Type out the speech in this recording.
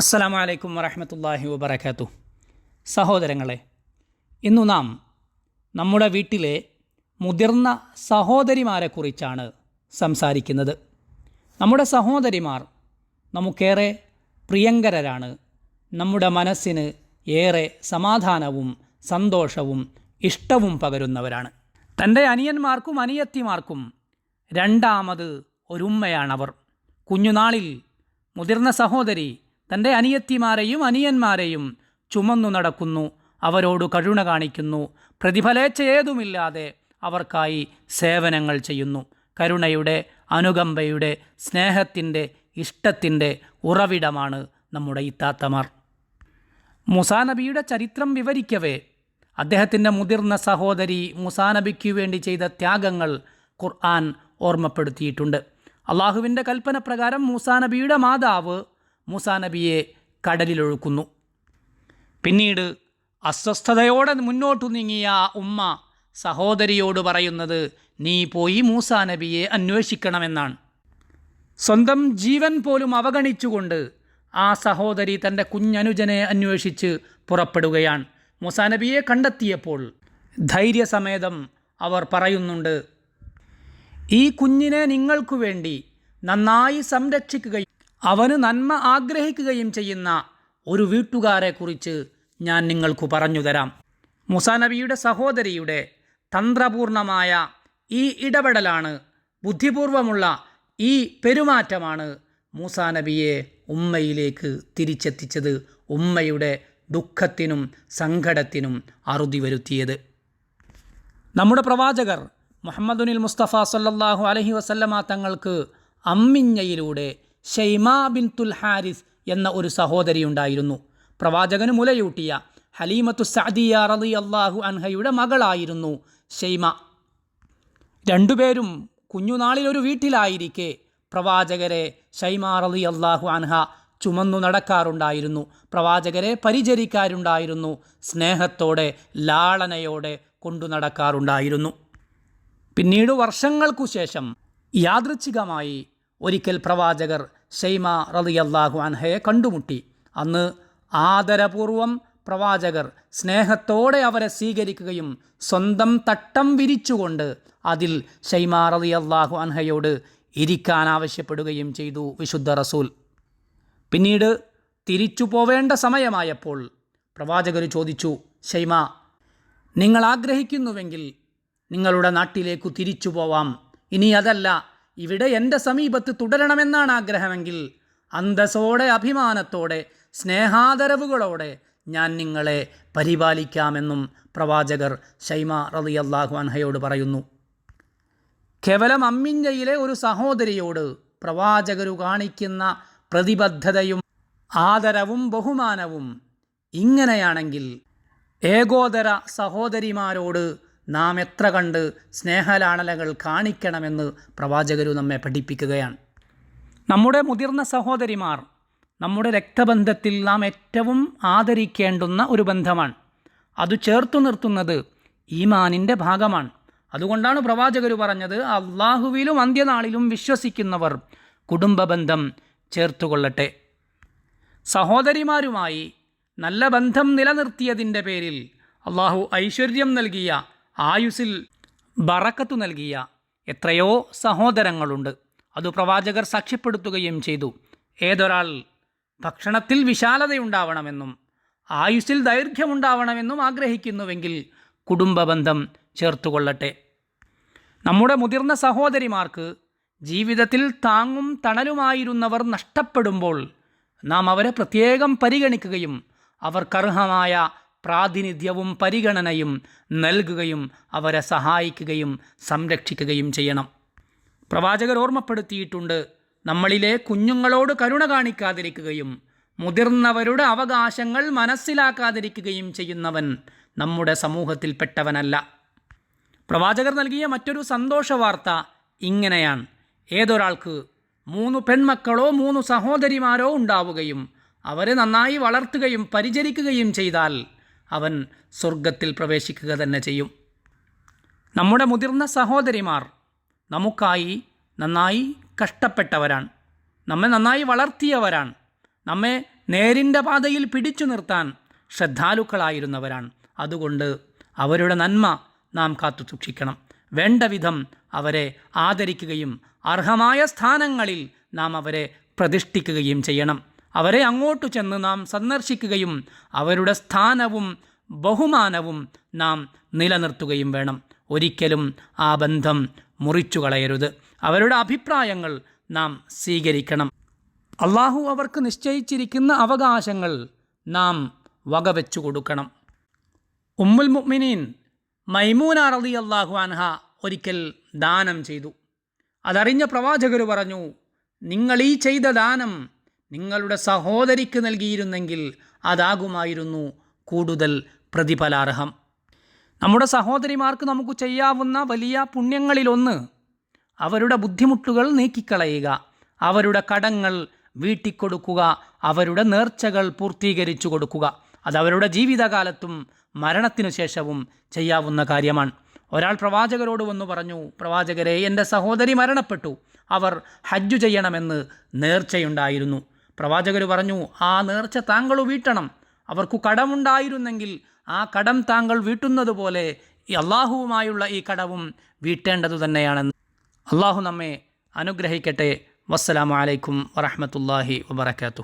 അസ്സലാമു അലൈക്കും വറഹമത്തല്ലാഹി വബർക്കാത്തു സഹോദരങ്ങളെ ഇന്നു നാം നമ്മുടെ വീട്ടിലെ മുതിർന്ന സഹോദരിമാരെക്കുറിച്ചാണ് സംസാരിക്കുന്നത്. നമ്മുടെ സഹോദരിമാർ നമുക്കേറെ പ്രിയങ്കരരാണ്. നമ്മുടെ മനസ്സിന് ഏറെ സമാധാനവും സന്തോഷവും ഇഷ്ടവും പകരുന്നവരാണ്. തന്റെ അനിയന്മാർക്കും അനിയത്തിമാർക്കും രണ്ടാമത് ഒരുമ്മയാണവർ കുഞ്ഞുനാളിൽ മുതിർന്ന സഹോദരി തന്റെ അനിയത്തിമാരെയും അനിയന്മാരെയും ചുമന്നു നടക്കുന്നു. അവരോട് കരുണ കാണിക്കുന്നു. പ്രതിഫലേച്ഛ ഏതുമില്ലാതെ അവർക്കായി സേവനങ്ങൾ ചെയ്യുന്നു. കരുണയുടെ അനുകമ്പയുടെ സ്നേഹത്തിന്റെ ഇഷ്ടത്തിന്റെ ഉറവിടമാണ് നമ്മുടെ ഇത്താത്തമാർ. മുസാനബിയുടെ ചരിത്രം വിവരിക്കവേ. അദ്ദേഹത്തിന്റെ മുതിർന്ന സഹോദരി മുസാനബിക്കു വേണ്ടി ചെയ്ത ത്യാഗങ്ങൾ ഖുർആൻ ഓർമ്മപ്പെടുത്തിയിട്ടുണ്ട്. അള്ളാഹുവിന്റെ കൽപ്പന പ്രകാരം മൂസാനബിയുടെ മാതാവ് മൂസാനബിയെ കടലിലൊഴുക്കുന്നു. പിന്നീട് അസ്വസ്ഥതയോടെ മുന്നോട്ടു നീങ്ങിയ ഉമ്മ സഹോദരിയോട് പറയുന്നത് നീ പോയി മൂസാനബിയെ അന്വേഷിക്കണമെന്നാണ്. സ്വന്തം ജീവൻ പോലും അവഗണിച്ചുകൊണ്ട് ആ സഹോദരി തന്റെ കുഞ്ഞനുജനെ അന്വേഷിച്ച് പുറപ്പെടുകയാണ്. മുസാനബിയെ കണ്ടെത്തിയപ്പോൾ ധൈര്യസമേതം അവർ പറയുന്നുണ്ട് ഈ കുഞ്ഞിനെ നിങ്ങൾക്കു വേണ്ടി നന്നായി സംരക്ഷിക്കുകയും അവന് നന്മ ആഗ്രഹിക്കുകയും ചെയ്യുന്ന ഒരു വീട്ടുകാരെക്കുറിച്ച് ഞാൻ നിങ്ങൾക്ക് പറഞ്ഞു തരാം. മുസാനബിയുടെ സഹോദരിയുടെ തന്ത്രപൂർണമായ ഈ ഇടപെടലാണ് ബുദ്ധിപൂർവമുള്ള ഈ പെരുമാറ്റമാണ് മൂസാനബിയെ ഉമ്മയിലേക്ക് തിരിച്ചെത്തിച്ചത്. ഉമ്മയുടെ ദുഃഖത്തിനും സങ്കടത്തിനും അറുതി വരുത്തിയത്. നമ്മുടെ പ്രവാചകർ മുഹമ്മദുനിൽ മുസ്തഫ സല്ലാഹു അലഹി വസല്ലമ തങ്ങൾക്ക് അമ്മിഞ്ഞയിലൂടെ ഷെയ്മാ ബിൻ തുൽ ഹാരിസ് എന്ന ഒരു സഹോദരി ഉണ്ടായിരുന്നു. പ്രവാചകന് മുലയൂട്ടിയ ഹലീമത്തു സഅദിയ റലി അള്ളാഹു അൻഹയുടെ മകളായിരുന്നു ഷെയ്മ. രണ്ടുപേരും കുഞ്ഞുനാളിൽ ഒരു വീട്ടിലായിരിക്കെ പ്രവാചകരെ ഷൈമ റലി അള്ളാഹു അൻഹ ചുമന്നു നടക്കാറുണ്ടായിരുന്നു. പ്രവാചകരെ പരിചരിക്കാറുണ്ടായിരുന്നു സ്നേഹത്തോടെ ലാളനയോടെ കൊണ്ടു നടക്കാറുണ്ടായിരുന്നു. പിന്നീട് വർഷങ്ങൾക്കു ശേഷം യാദൃച്ഛികമായി ഒരിക്കൽ പ്രവാചകർ ഷെയ്മ റളിയല്ലാഹു അൻഹയെ കണ്ടുമുട്ടി. അന്ന് ആദരപൂർവം പ്രവാചകർ സ്നേഹത്തോടെ അവരെ സ്വീകരിക്കുകയും സ്വന്തം തട്ടം വിരിച്ചുകൊണ്ട് അതിൽ ഷെയ്മ റളിയല്ലാഹു അൻഹയോട് ഇരിക്കാൻ ആവശ്യപ്പെടുകയും ചെയ്തു വിശുദ്ധ റസൂൽ. പിന്നീട് തിരിച്ചു പോവേണ്ട സമയമായപ്പോൾ പ്രവാചകർ ചോദിച്ചു ഷെയ്മ നിങ്ങൾ ആഗ്രഹിക്കുന്നുവെങ്കിൽ നിങ്ങളുടെ നാട്ടിലേക്കു തിരിച്ചു പോവാം. ഇനി അതല്ല ഇവിടെ എന്റെ സമീപത്ത് തുടരണമെന്നാണ് ആഗ്രഹമെങ്കിൽ അന്തസ്സോടെ അഭിമാനത്തോടെ സ്നേഹാദരവുകളോടെ ഞാൻ നിങ്ങളെ പരിപാലിക്കാമെന്നും പ്രവാചകർ ഷൈമ റളിയല്ലാഹു അൻഹയോട് പറയുന്നു. കേവലം അമ്മിഞ്ഞയിലെ ഒരു സഹോദരിയോട് പ്രവാചകരു കാണിക്കുന്ന പ്രതിബദ്ധതയും ആദരവും ബഹുമാനവും ഇങ്ങനെയാണെങ്കിൽ ഏകോദര സഹോദരിമാരോട് നാം എത്ര കണ്ട് സ്നേഹലാളനകൾ കാണിക്കണമെന്ന് പ്രവാചകരു നമ്മെ പഠിപ്പിക്കുകയാണ്. നമ്മുടെ മുതിർന്ന സഹോദരിമാർ നമ്മുടെ രക്തബന്ധത്തിൽ നാം ഏറ്റവും ആദരിക്കേണ്ടുന്ന ഒരു ബന്ധമാണ്. അത് ചേർത്തു നിർത്തുന്നത് ഈമാനിന്റെ ഭാഗമാണ്. അതുകൊണ്ടാണ് പ്രവാചകർ പറഞ്ഞത് അള്ളാഹുവിലും അന്ത്യനാളിലും വിശ്വസിക്കുന്നവർ കുടുംബബന്ധം ചേർത്തുകൊള്ളട്ടെ. സഹോദരിമാരുമായി നല്ല ബന്ധം നിലനിർത്തിയതിന്റെ പേരിൽ അള്ളാഹു ഐശ്വര്യം നൽകിയ ആയുസിൽ ബറക്കത്തു നൽകിയ എത്രയോ സഹോദരങ്ങളുണ്ട്. അത് പ്രവാചകർ സാക്ഷ്യപ്പെടുത്തുകയും ചെയ്തു. ഏതൊരാൾ ഭക്ഷണത്തിൽ വിശാലതയുണ്ടാവണമെന്നും ആയുസ്സിൽ ദൈർഘ്യമുണ്ടാവണമെന്നും ആഗ്രഹിക്കുന്നുവെങ്കിൽ കുടുംബബന്ധം ചേർത്തുകൊള്ളട്ടെ. നമ്മുടെ മുതിർന്ന സഹോദരിമാർക്ക് ജീവിതത്തിൽ താങ്ങും തണലുമായിരുന്നവർ നഷ്ടപ്പെടുമ്പോൾ നാം അവരെ പ്രത്യേകം പരിഗണിക്കുകയും അവർക്കർഹമായ പ്രാതിനിധ്യവും പരിഗണനയും നൽകുകയും അവരെ സഹായിക്കുകയും സംരക്ഷിക്കുകയും ചെയ്യണം. പ്രവാചകർ ഓർമ്മപ്പെടുത്തിയിട്ടുണ്ട് നമ്മളിലെ കുഞ്ഞുങ്ങളോട് കരുണ കാണിക്കാതിരിക്കുകയും മുതിർന്നവരുടെ അവകാശങ്ങൾ മനസ്സിലാക്കാതിരിക്കുകയും ചെയ്യുന്നവൻ നമ്മുടെ സമൂഹത്തിൽപ്പെട്ടവനല്ല. പ്രവാചകർ നൽകിയ മറ്റൊരു സന്തോഷ വാർത്ത ഇങ്ങനെയാണ്. ഏതൊരാൾക്ക് മൂന്ന് പെൺമക്കളോ മൂന്ന് സഹോദരിമാരോ ഉണ്ടാവുകയും അവരെ നന്നായി വളർത്തുകയും പരിചരിക്കുകയും ചെയ്താൽ അവൻ സ്വർഗത്തിൽ പ്രവേശിക്കുക തന്നെ ചെയ്യും. നമ്മുടെ മുതിർന്ന സഹോദരിമാർ നമുക്കായി നന്നായി കഷ്ടപ്പെട്ടവരാണ്. നമ്മെ നന്നായി വളർത്തിയവരാണ്. നമ്മെ നേരിന്റെ പാതയിൽ പിടിച്ചു നിർത്താൻ ശ്രദ്ധാലുക്കളായിരുന്നവരാണ്. അതുകൊണ്ട് അവരുടെ നന്മ നാം കാത്തു സൂക്ഷിക്കണം. വേണ്ട വിധം അവരെ ആദരിക്കുകയും അർഹമായ സ്ഥാനങ്ങളിൽ നാം അവരെ പ്രതിഷ്ഠിക്കുകയും ചെയ്യണം. അവരെ അങ്ങോട്ടു ചെന്ന് നാം സന്ദർശിക്കുകയും അവരുടെ സ്ഥാനവും ബഹുമാനവും നാം നിലനിർത്തുകയും വേണം. ഒരിക്കലും ആ ബന്ധം മുറിച്ചു കളയരുത്. അവരുടെ അഭിപ്രായങ്ങൾ നാം സ്വീകരിക്കണം. അള്ളാഹു അവർക്ക് നിശ്ചയിച്ചിരിക്കുന്ന അവകാശങ്ങൾ നാം വകവെച്ചു കൊടുക്കണം. ഉമ്മുൽ മുഅ്മിനീൻ മൈമൂന റളി അള്ളാഹു അൻഹ ഒരിക്കൽ ദാനം ചെയ്തു. അതറിഞ്ഞ പ്രവാചകർ പറഞ്ഞു നിങ്ങൾ ഈ ചെയ്ത ദാനം നിങ്ങളുടെ സഹോദരിക്ക് നൽകിയിരുന്നെങ്കിൽ അതാകുമായിരുന്നു കൂടുതൽ പ്രതിഫലാർഹം. നമ്മുടെ സഹോദരിമാർക്ക് നമുക്ക് ചെയ്യാവുന്ന വലിയ പുണ്യങ്ങളിലൊന്ന് അവരുടെ ബുദ്ധിമുട്ടുകൾ നീക്കിക്കളയുക അവരുടെ കടങ്ങൾ വീട്ടിക്കൊടുക്കുക അവരുടെ നേർച്ചകൾ പൂർത്തീകരിച്ചു കൊടുക്കുക. അത് അവരുടെ ജീവിതകാലത്തും മരണത്തിനു ശേഷവും ചെയ്യാവുന്ന കാര്യമാണ്. ഒരാൾ പ്രവാചകരോട് വന്നു പറഞ്ഞു പ്രവാചകരെ എന്റെ സഹോദരി മരണപ്പെട്ടു. അവർ ഹജ്ജു ചെയ്യണമെന്ന് നേർച്ചയുണ്ടായിരുന്നു. പ്രവാചകർ പറഞ്ഞു ആ നേർച്ച താങ്കൾ വീട്ടണം. അവർക്കു കടമുണ്ടായിരുന്നെങ്കിൽ ആ കടം താങ്കൾ വീട്ടുന്നത് പോലെ ഈ അള്ളാഹുവുമായുള്ള ഈ കടവും വീട്ടേണ്ടതു തന്നെയാണെന്ന്. അള്ളാഹു നമ്മെ അനുഗ്രഹിക്കട്ടെ. വസ്സലാമലൈക്കും വറഹമത്തല്ലാഹി വബർക്കാത്തു